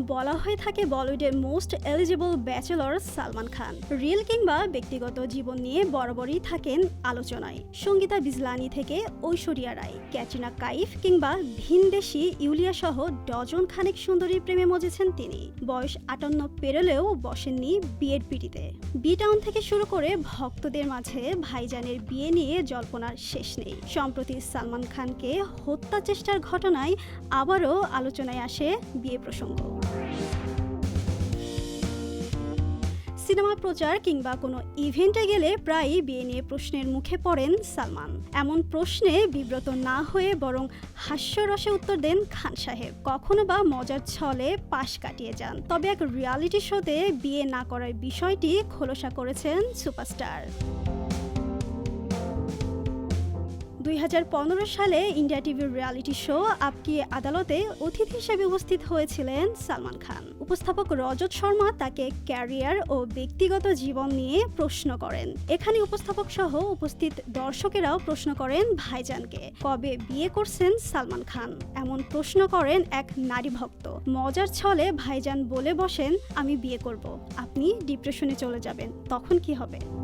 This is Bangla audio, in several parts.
বলা হয়ে থাকে বলিউডের most eligible bachelor Salman Khan. Real কিংবা ব্যক্তিগত জীবন নিয়ে বরাবরই থাকেন আলোচনায়। সঙ্গীতা বিজলানি থেকে ঐশ্বরিয়া রায়, ক্যাটরিনা কাইফ কিংবা ভিনদেশি ইউলিয়া সহ ডজন খানেক সুন্দরী প্রেমে মজেছেন তিনি। বয়স আটান্ন পেরোলেও বসেননি বিয়ের পিটিতে বি টাউন থেকে শুরু করে ভক্তদের মাঝে ভাইজানের বিয়ে নিয়ে জল্পনার শেষ নেই। সম্প্রতি সালমান খানকে হত্যা চেষ্টার ঘটনায় আবারও আলোচনায় আসে বিয়ে প্রসঙ্গ। সিনেমা প্রচার কিংবা কোনো ইভেন্টে গেলে প্রায়ই বিয়ে নিয়ে প্রশ্নের মুখে পড়েন সালমান। এমন প্রশ্নে বিব্রত না হয়ে বরং হাস্যরসে উত্তর দেন খান সাহেব। কখনো বা মজার ছলে পাশ কাটিয়ে যান। তবে এক রিয়ালিটি শোতে বিয়ে না করার বিষয়টি খোলসা করেছেন সুপারস্টার। সালে ইন্ডিয়া টিভির রিয়ালিটি শো আপকি আদালতে অতিথি হিসেবে উপস্থিত হয়েছিলেন সালমান খান। উপস্থাপক রজত শর্মা তাকে ক্যারিয়ার ও ব্যক্তিগত জীবন নিয়ে প্রশ্ন করেন। এখানে উপস্থাপক সহ উপস্থিত দর্শকেরাও প্রশ্ন করেন ভাইজানকে, কবে বিয়ে করছেন সালমান খান? এমন প্রশ্ন করেন এক নারী ভক্ত। মজার ছলে ভাইজান বলে বসেন, আমি বিয়ে করব। আপনি ডিপ্রেশনে চলে যাবেন। তখন কি হবে?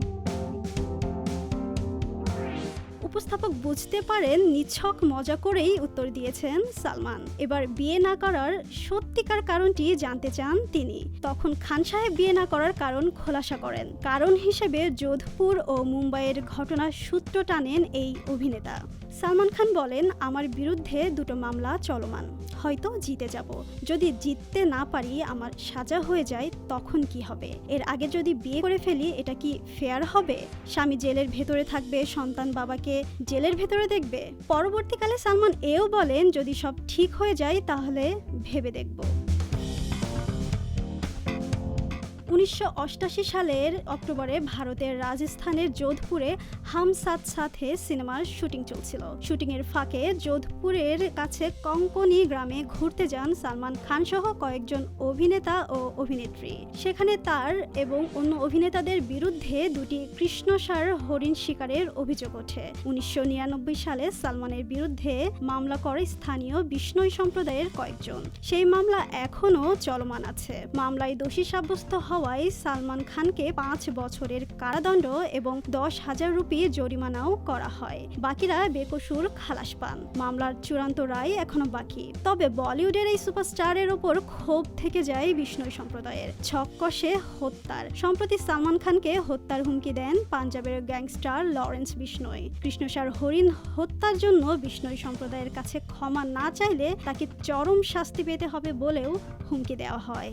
উপস্থাপক বুঝতে পারেন নিছক মজা করেই উত্তর দিয়েছেন সালমান। এবার বিয়ে না করার সত্যিকার কারণটি জানতে চান তিনি। তখন খান সাহেব বিয়ে না করার কারণ খোলাসা করেন। কারণ হিসেবে যোধপুর ও মুম্বাইয়ের ঘটনার সূত্র টানেন এই অভিনেতা। সালমান খান বলেন, আমার বিরুদ্ধে দুটো মামলা চলমান। হয়তো জিতে যাব। যদি জিততে না পারি, আমার সাজা হয়ে যায়, তখন কি হবে? এর আগে যদি বিয়ে করে ফেলি, এটা কি ফেয়ার হবে? স্বামী জেলের ভেতরে থাকবে সন্তান বাবাকে জেলের ভেতরে দেখবে। পরবর্তীকালে সালমান এও বলেন, যদি সব ঠিক হয়ে যায়, তাহলে ভেবে দেখব। উনিশশো সালের অক্টোবরে ভারতের রাজস্থানের যোধপুরে হাম সাথ সাথে সিনেমার শুটিং চলছিল। শুটিংয়ের ফাঁকে যোধপুরের কাছে কঙ্কনি গ্রামে ঘুরতে যান সালমান খান সহ কয়েকজন অভিনেতা ও অভিনেত্রী। সেখানে তার এবং অন্য অভিনেতাদের বিরুদ্ধে দুটি কৃষ্ণসার হরিণ শিকারের অভিযোগ ওঠে। উনিশশো নিরানব্বই সালে সালমানের বিরুদ্ধে মামলা করে স্থানীয় বিষ্ণই সম্প্রদায়ের কয়েকজন। সেই মামলা এখনও চলমান আছে। মামলায় দোষী সাব্যস্ত হওয়ায় সালমান খানকে পাঁচ বছরের কারাদণ্ড এবং দশ হাজার রুপি জরিমানাও করা হয়। বাকিরা বেকসুর খালাস পান। মামলার চূড়ান্ত রায় এখনও বাকি। তবে বলিউডের এই সুপারস্টারের ওপর ক্ষোভ থেকে যায় বিষ্ণই সম্প্রদায়ের। ছক হত্যার। সম্প্রতি সালমান খানকে হত্যার হুমকি দেন পাঞ্জাবের গ্যাংস্টার লরেন্স বিষ্ণই। কৃষ্ণসার হরিণ হত্যার জন্য বিষ্ণই সম্প্রদায়ের কাছে ক্ষমা না চাইলে তাকে চরম শাস্তি পেতে হবে বলেও হুমকি দেওয়া হয়।